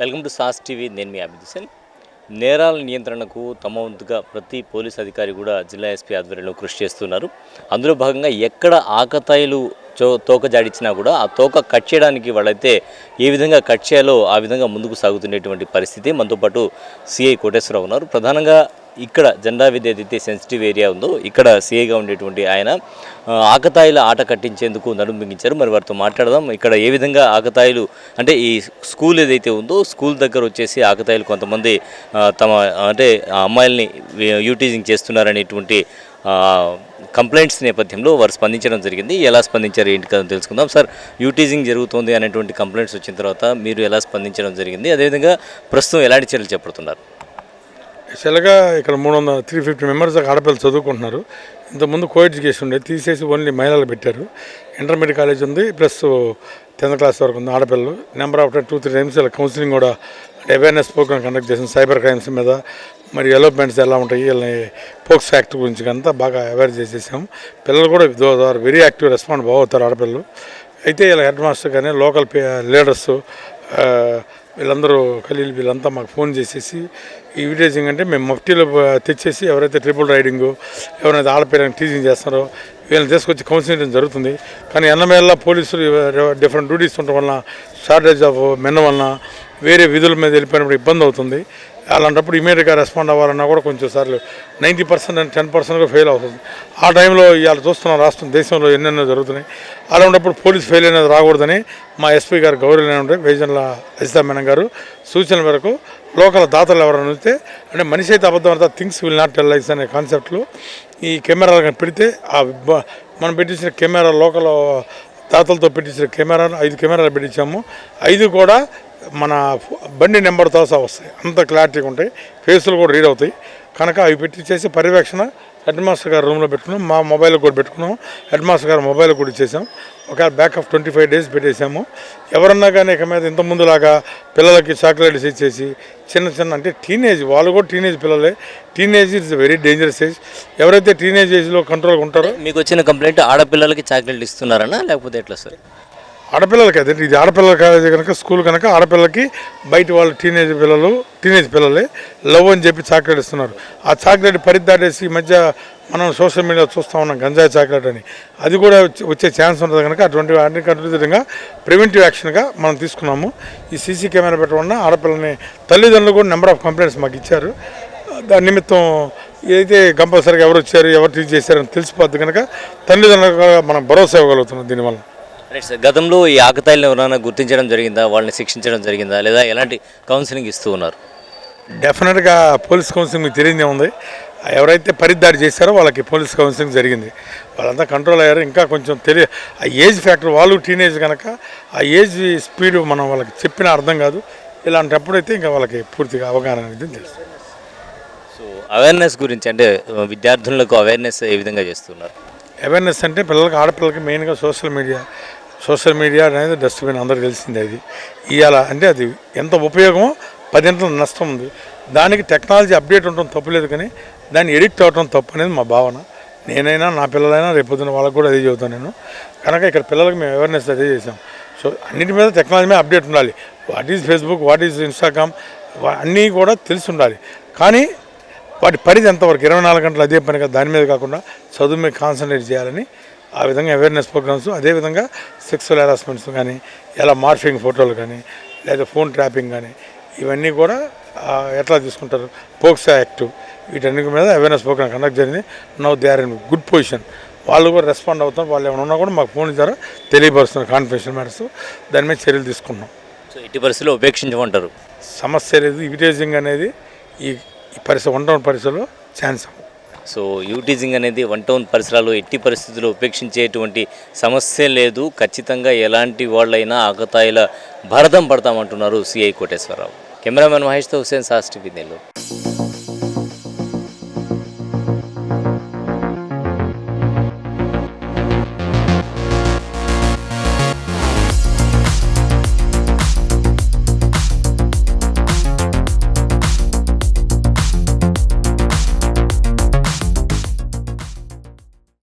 Welcome to sauce TV. నేను మీ అభిదిశన్ నేరాల నియంత్రణకు తమ వంతుగా ప్రతి పోలీస్ అధికారి కూడా జిల్లా ఎస్పీ ఆధ్వర్యంలో కృషి చేస్తున్నారు. అందులో భాగంగా ఎక్కడ ఆకతాయిలు చో తోక జాడిచ్చినా కూడా ఆ తోక కట్ చేయడానికి వాళ్ళైతే ఏ విధంగా కట్ చేయాలో ఆ విధంగా ముందుకు సాగుతున్నటువంటి పరిస్థితి. మనతో పాటు సిఐ కోటేశ్వరరావు ఉన్నారు. ప్రధానంగా ఇక్కడ జెండా విద్య ఏదైతే సెన్సిటివ్ ఏరియా ఉందో ఇక్కడ సీఏగా ఉండేటువంటి ఆయన ఆకతాయిల ఆట కట్టించేందుకు నడుం బిగించారు. మరి వారితో మాట్లాడదాం. ఇక్కడ ఏ విధంగా ఆకతాయిలు అంటే ఈ స్కూల్ ఏదైతే ఉందో స్కూల్ దగ్గర వచ్చేసి ఆకతాయిలు కొంతమంది తమ అంటే అమ్మాయిల్ని యూటీజింగ్ చేస్తున్నారనేటువంటి కంప్లైంట్స్ నేపథ్యంలో వారు స్పందించడం జరిగింది. ఎలా స్పందించారు ఏంటి కదా తెలుసుకుందాం. సార్ యూటీజింగ్ జరుగుతుంది అనేటువంటి కంప్లైంట్స్ వచ్చిన తర్వాత మీరు ఎలా స్పందించడం జరిగింది? అదేవిధంగా ప్రస్తుతం ఎలాంటి చర్యలు చేపడుతున్నారు? యాక్చువల్గా ఇక్కడ మూడు వందల త్రీ ఫిఫ్టీ మెంబర్స్ దాకా ఆడపిల్లలు చదువుకుంటున్నారు. ఇంతకుముందు కో ఎడ్యుకేషన్ తీసేసి ఓన్లీ మహిళలు పెట్టారు. ఇంటర్మీడియట్ కాలేజ్ ఉంది ప్లస్ టెన్త్ క్లాస్ వరకు ఉంది ఆడపిల్లలు. Number of two three times ఇలా కౌన్సిలింగ్ కూడా అవేర్నెస్ ప్రోగ్రామ్ కండక్ట్ చేసాం సైబర్ క్రైమ్స్ మీద మరి డెవలప్మెంట్స్ ఎలా ఉంటాయి వీళ్ళని పోక్స్ యాక్ట్ గురించి అంతా బాగా అవేర్ చేసేసాం. పిల్లలు కూడా ఆర్ వెరీ యాక్టివ్ రెస్పాండ్ బాగవుతారు ఆడపిల్లలు. అయితే ఇలా హెడ్ మాస్టర్ కానీ లోకల్ లీడర్స్ వీళ్ళందరూ ఖలీల్ వీళ్ళంతా మాకు ఫోన్ చేసేసి ఈ విటేజింగ్ అంటే మేము మఫ్టీలో తెచ్చేసి ఎవరైతే ట్రిపుల్ రైడింగ్ ఎవరైతే ఆడపిల్లని టీచింగ్ చేస్తారో వీళ్ళని తీసుకొచ్చి కౌన్సిలింగ్ జరుగుతుంది. కానీ ఎన్నమేళ్ళ పోలీసులు డిఫరెంట్ డ్యూటీస్ ఉండటం వలన షార్టేజ్ ఆఫ్ మెన్ వలన వేరే విధుల మీద వెళ్ళిపోయినప్పుడు ఇబ్బంది అవుతుంది. అలాంటప్పుడు ఇమీడియట్గా రెస్పాండ్ అవ్వాలన్నా కూడా కొంచెం సార్లు నైంటీ పర్సెంట్ అండ్ టెన్ పర్సెంట్గా ఫెయిల్ అవుతుంది. ఆ టైంలో ఇవాళ చూస్తున్నాం రాష్ట్రం దేశంలో ఎన్నెన్నో జరుగుతున్నాయి. అలా ఉన్నప్పుడు పోలీస్ ఫెయిల్ అనేది రాకూడదని మా ఎస్పీ గారు గౌరవ వేజన్ల అజితా మేనం గారు సూచనల మేరకు లోకల్ దాతలు ఎవరైనా ఉంటే అంటే మనిషి అయితే అబద్ధం అంతా things will not tell lies అనే కాన్సెప్ట్లో ఈ కెమెరాలు కానీ పెడితే ఆ మనం పెట్టించిన కెమెరా లోకల్ దాతలతో పెట్టించిన కెమెరాను ఐదు కెమెరాలు పెట్టించాము. ఐదు కూడా మన బండి నెంబర్తో సహా వస్తాయి. అంత క్లారిటీగా ఉంటాయి. ఫేస్లు కూడా రీడ్ అవుతాయి. కనుక అవి పెట్టి చేసి పర్యవేక్షణ హెడ్ మాస్టర్ గారు రూమ్లో పెట్టుకున్నాం. మా మొబైల్ కూడా పెట్టుకున్నాం. హెడ్ మాస్టర్ గారు మొబైల్ కూడా ఇచ్చేసాం. ఒక బ్యాకప్ ట్వంటీ ఫైవ్ డేస్ పెట్టేసాము. ఎవరన్నా కానీ ఇక మీద ఇంతకుముందులాగా పిల్లలకి చాక్లెట్స్ ఇచ్చేసి చిన్న చిన్న అంటే టీనేజ్ వాళ్ళు కూడా టీనేజ్ పిల్లలే. Teenage is very dangerous age. ఎవరైతే టీనేజ్ ఏజ్లో కంట్రోల్గా ఉంటారో మీకు వచ్చిన కంప్లైంట్ ఆడపిల్లలకి చాక్లెట్ ఇస్తున్నారనా? లేకపోతే ఎట్లా సార్? ఆడపిల్లలకి అదే ఇది ఆడపిల్లల కాలేజీ కనుక స్కూల్ కనుక ఆడపిల్లలకి బయట వాళ్ళు టీనేజ్ పిల్లలు టీనేజ్ పిల్లలే లవ్ అని చెప్పి చాక్లెట్ ఇస్తున్నారు. ఆ చాక్లెట్ పరిద్దాడేసి ఈ మధ్య మనం సోషల్ మీడియా చూస్తూ ఉన్నాం గంజాయి చాక్లెట్ అని. అది కూడా వచ్చే- ఛాన్స్ ఉంటుంది కనుక అటువంటి అన్ని విధంగా ప్రివెంటివ్ యాక్షన్గా మనం తీసుకున్నాము. ఈ సీసీ కెమెరా పెట్టకుండా ఆడపిల్లని తల్లిదండ్రులు కూడా నెంబర్ ఆఫ్ కంప్లైంట్స్ మాకు ఇచ్చారు. దాని నిమిత్తం ఏదైతే కంపల్సరీగా ఎవరు వచ్చారు ఎవరు టీచ్ చేశారని తెలిసిపోద్ది కనుక తల్లిదండ్రులకు మనం భరోసా ఇవ్వగలుగుతున్నాం దీనివల్ల. రైట్ సార్ గతంలో ఈ ఆకతాయిలను ఎవరైనా గుర్తించడం జరిగిందా? వాళ్ళని శిక్షించడం జరిగిందా? లేదా ఎలాంటి కౌన్సిలింగ్ ఇస్తూ ఉన్నారు? డెఫినెట్గా పోలీస్ కౌన్సిలింగ్ మీకు తెలియదే ఉంది. ఎవరైతే పరిదాడి చేశారో వాళ్ళకి పోలీస్ కౌన్సిలింగ్ జరిగింది. వాళ్ళంతా కంట్రోల్ అయ్యారు. ఇంకా కొంచెం తెలియ ఆ ఏజ్ ఫ్యాక్టర్ వాళ్ళు టీనేజ్ కనుక ఆ ఏజ్ స్పీడ్ మనం వాళ్ళకి చెప్పిన అర్థం కాదు. ఇలాంటప్పుడైతే ఇంకా వాళ్ళకి పూర్తిగా అవగాహన అనేది తెలుసు సో అవేర్నెస్ గురించి అంటే విద్యార్థులకు అవేర్నెస్ ఏ విధంగా చేస్తున్నారు? అవేర్నెస్ అంటే పిల్లలకి ఆడపిల్లలకి మెయిన్గా సోషల్ మీడియా సోషల్ మీడియా అనేది డస్ట్బిన్ అందరికీ తెలిసిందే అది. ఇవాళ అంటే అది ఎంత ఉపయోగమో పదింతల నష్టం ఉంది. దానికి టెక్నాలజీ అప్డేట్ ఉండటం తప్పులేదు కానీ దాన్ని ఎడిక్ట్ అవ్వడం తప్పు అనేది మా భావన. నేనైనా నా పిల్లలైనా రేపొద్దున వాళ్ళకు కూడా అదే చెబుతాను నేను. కనుక ఇక్కడ పిల్లలకు మేము అవేర్నెస్ అదే చేసాం సో అన్నిటి మీద టెక్నాలజీ మీద అప్డేట్ ఉండాలి. What is Facebook what is Instagram అన్నీ కూడా తెలిసి ఉండాలి. కానీ వాటి పరిధి ఎంతవరకు? ఇరవై నాలుగు గంటలు అదే పనిగా దాని మీద కాకుండా చదువు మీద కాన్సన్ట్రేట్ చేయాలని ఆ విధంగా అవేర్నెస్ ప్రోగ్రామ్స్ అదేవిధంగా సెక్సువల్ హెరాస్మెంట్స్ కానీ ఎలా మార్ఫింగ్ ఫోటోలు కానీ లేదా ఫోన్ ట్రాపింగ్ కానీ ఇవన్నీ కూడా ఎట్లా తీసుకుంటారు? పోక్సా యాక్ట్ వీటన్నిటి మీద అవేర్నెస్ ప్రోగ్రామ్ కండక్ట్ జరిగింది. Now they are in good position వాళ్ళు కూడా రెస్పాండ్ అవుతారు. వాళ్ళు ఏమైనా ఉన్నా కూడా మాకు ఫోన్ ద్వారా తెలియపరుస్తున్నారు కాన్ఫిడెన్షియల్ మ్యాటర్స్ దాని మీద చర్యలు తీసుకున్నాం. సో ఇట్టి పరిస్థితుల్లో ఉపేక్షించమంటారు? సమస్య లేదు. ఇవిటేజింగ్ అనేది ఈ పరిసర వంట పరిసరలో ఛాన్స్ సో యూటీజింగ్ అనేది వన్ టౌన్ పరిసరాలు ఎట్టి పరిస్థితుల్లో ఉపేక్షించేటువంటి సమస్య లేదు. ఖచ్చితంగా ఎలాంటి వాళ్ళైనా ఆకతాయిల భరతం పడతామంటున్నారు సిఐ కోటేశ్వరరావు. కెమెరామెన్ మహేష్తో హుసేన్ సాస్ టీవీ నెల్లూరు.